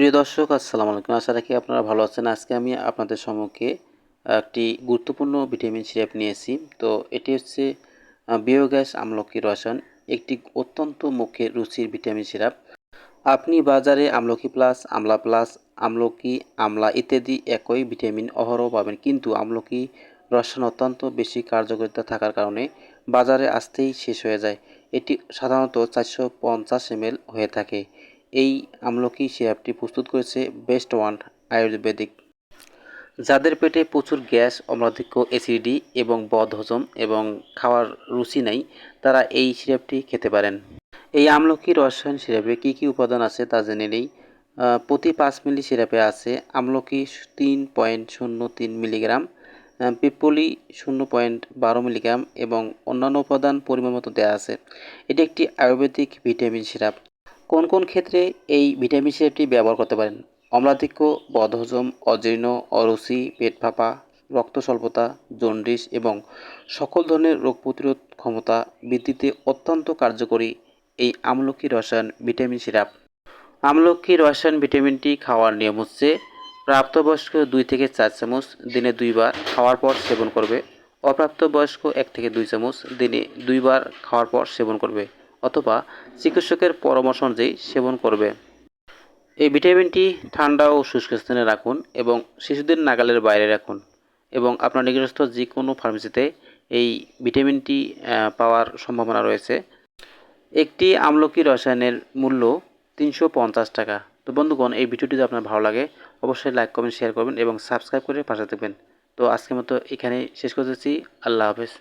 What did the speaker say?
প্রিয় দর্শক, আসসালামু আলাইকুম। আশা রাখি আপনারা ভালো আছেন। আজকে আমি আপনাদের সম্মুখে একটি গুরুত্বপূর্ণ ভিটামিন সিরাপ নিয়েছি। তো এটি হচ্ছে বিয়োগ্যাস আমলকি রসায়ন, একটি অত্যন্ত মুখের রুচির ভিটামিন সিরাপ। আপনি বাজারে আমলকি প্লাস আমলা প্লাস আমলকি, আমলা ইত্যাদি একই ভিটামিন অহরহ পাবেন। কিন্তু আমলকি রসায়ন অত্যন্ত বেশি কার্যকারিতা থাকার কারণে বাজারে আসতেই শেষ হয়ে যায়। এটি সাধারণত চারশো পঞ্চাশ এমএল হয়ে থাকে। এই আমলকি সিরাপটি প্রস্তুত করেছে বেস্ট ওয়ান আয়ুর্বেদিক। যাদের পেটে প্রচুর গ্যাস অম্লাধিক্য অ্যাসিডি এবং বদহজম এবং খাওয়ার রুচি নেই, তারা এই সিরাপটি খেতে পারেন। এই আমলকি রসায়ন সিরাপে কী কী উপাদান আছে তা জেনে নেই। প্রতি পাঁচ মিলি সিরাপে আছে আমলকি তিন পয়েন্ট শূন্য তিন মিলিগ্রাম পিপলি শূন্য পয়েন্ট বারো মিলিগ্রাম এবং অন্যান্য উপাদান পরিমাণ মতো দেওয়া আছে। এটি একটি আয়ুর্বেদিক ভিটামিন সিরাপ। কোন কোন ক্ষেত্রে এই ভিটামিন সিরাপটি ব্যবহার করতে পারেন? অম্লাধিক্য বদহজম, অজীর্ণ, অরুচি, পেট ফাঁপা রক্ত স্বল্পতা, জন্ডিস এবং সকল ধরনের রোগ প্রতিরোধ ক্ষমতা বৃদ্ধিতে অত্যন্ত কার্যকরী এই আমলকি রসায়ন ভিটামিন সিরাপ। আমলকি রসায়ন ভিটামিনটি খাওয়ার নিয়ম হচ্ছে, প্রাপ্তবয়স্ক দুই থেকে চার চামচ দিনে দুইবার খাওয়ার পর সেবন করবে। অপ্রাপ্তবয়স্ক এক থেকে দুই চামচ দিনে দুইবার খাওয়ার পর সেবন করবে। অথবা চিকিৎসকের পরামর্শ অনুযায়ী সেবন করবে। এই ভিটামিনটি ঠান্ডা ও শুষ্ক স্থানে রাখুন এবং শিশুদের নাগালের বাইরে রাখুন এবং আপনার নিকটস্থ যে কোনো ফার্মেসিতে এই ভিটামিনটি পাওয়ার সম্ভাবনা রয়েছে। একটি আমলকি রসায়নের মূল্য তিনশো পঞ্চাশ টাকা। তো বন্ধুগণ, এই ভিডিওটি যদি আপনার ভালো লাগে, অবশ্যই লাইক, কমেন্ট, শেয়ার করবেন এবং সাবস্ক্রাইব করে পাশে থাকবেন। তো আজকের মতো এখানে শেষ করতেছি। আল্লাহ হাফেজ।